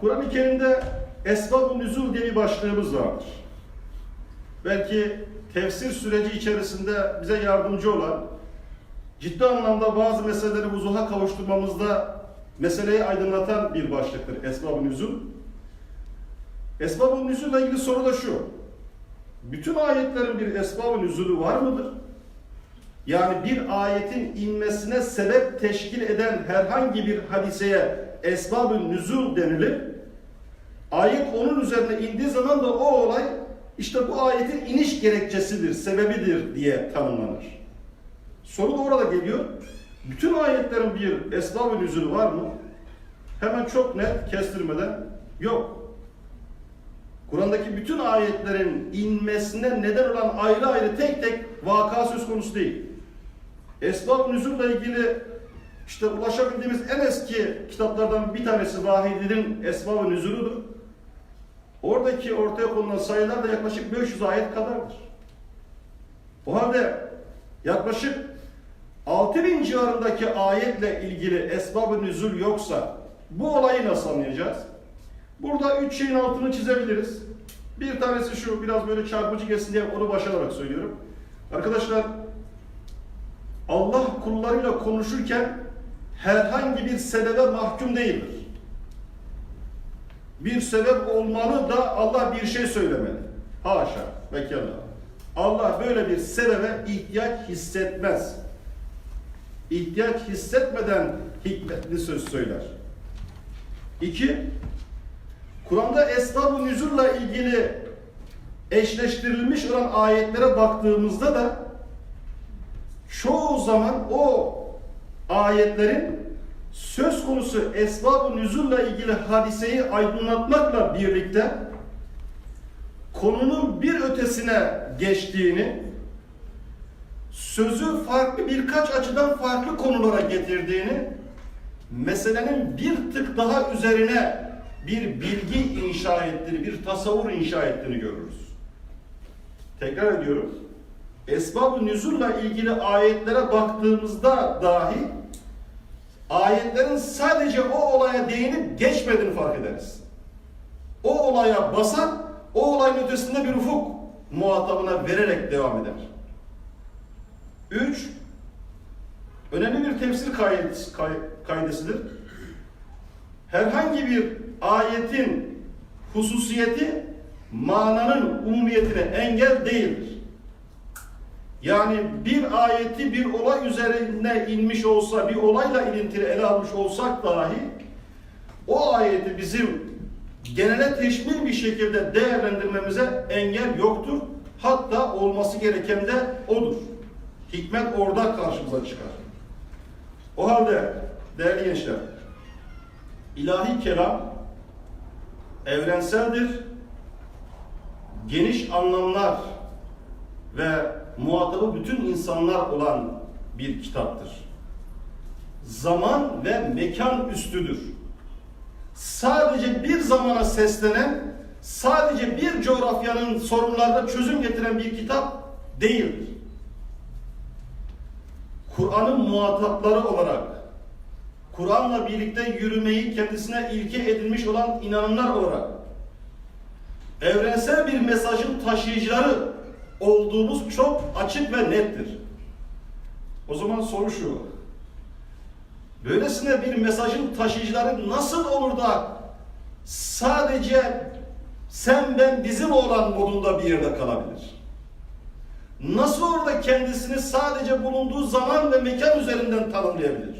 Kur'an-ı Kerim'de Esbab-ı Nüzul diye bir başlığımız vardır. Belki tefsir süreci içerisinde bize yardımcı olan, ciddi anlamda bazı meseleleri vuzuha kavuşturmamızda meseleyi aydınlatan bir başlıktır Esbab-ı Nüzul. Esbab-ı Nüzul'la ilgili soru da şu. Bütün ayetlerin bir Esbab-ı Nüzulü var mıdır? Yani bir ayetin inmesine sebep teşkil eden herhangi bir hadiseye esbab-ı nüzul denilir. Ayet onun üzerine indiği zaman da o olay işte bu ayetin iniş gerekçesidir, sebebidir diye tanımlanır. Soru da orada geliyor. Bütün ayetlerin bir esbab-ı nüzulü var mı? Hemen çok net kestirmeden yok. Kur'an'daki bütün ayetlerin inmesine neden olan ayrı ayrı tek tek vaka söz konusu değil. Esbab-ı Nüzul'la ilgili işte ulaşabildiğimiz en eski kitaplardan bir tanesi Vahidinin Esbab-ı Nüzul'udur. Oradaki ortaya konulan sayılar da yaklaşık 500 ayet kadardır. O halde yaklaşık 6000 civarındaki ayetle ilgili Esbab-ı Nüzul yoksa bu olayı nasıl anlayacağız? Burada üç şeyin altını çizebiliriz. Bir tanesi şu, biraz böyle çarpıcı gelsin diye onu başa alarak söylüyorum. Arkadaşlar, Allah kullarıyla konuşurken herhangi bir sebebe mahkum değildir. Bir sebep olmalı da Allah bir şey söylemeli. Haşa ve kella. Allah böyle bir sebebe ihtiyaç hissetmez. İhtiyaç hissetmeden hikmetli söz söyler. İki, Kur'an'da esbab-ı nüzulla ilgili eşleştirilmiş olan ayetlere baktığımızda da çoğu zaman o ayetlerin söz konusu esbab-ı nüzulla ilgili hadiseyi aydınlatmakla birlikte konunun bir ötesine geçtiğini, sözü farklı birkaç açıdan farklı konulara getirdiğini, meselenin bir tık daha üzerine bir bilgi inşa ettiğini, bir tasavvur inşa ettiğini görürüz. Tekrar ediyorum. Esbab-ı nüzulla ilgili ayetlere baktığımızda dahi ayetlerin sadece o olaya değinip geçmediğini fark ederiz. O olaya basar, o olayın ötesinde bir ufuk muhatabına vererek devam eder. Üç, önemli bir tefsir kaidesi- kay- kaidesidir. Herhangi bir ayetin hususiyeti mananın umumiyetine engel değildir. Yani bir ayeti bir olay üzerine inmiş olsa, bir olayla ilintili ele almış olsak dahi o ayeti bizim genele teşmil bir şekilde değerlendirmemize engel yoktur. Hatta olması gereken de odur. Hikmet orada karşımıza çıkar. O halde değerli gençler, ilahi kelam evrenseldir, geniş anlamlar ve muhatabı bütün insanlar olan bir kitaptır. Zaman ve mekan üstüdür. Sadece bir zamana seslenen, sadece bir coğrafyanın sorunlarına çözüm getiren bir kitap değildir. Kur'an'ın muhatapları olarak Kur'an'la birlikte yürümeyi kendisine ilke edilmiş olan inananlar olarak evrensel bir mesajın taşıyıcıları olduğumuz çok açık ve nettir. O zaman soru şu. Böylesine bir mesajın taşıyıcıları nasıl olur da sadece sen ben bizim olan modunda bir yerde kalabilir? Nasıl orada kendisini sadece bulunduğu zaman ve mekan üzerinden tanımlayabilir?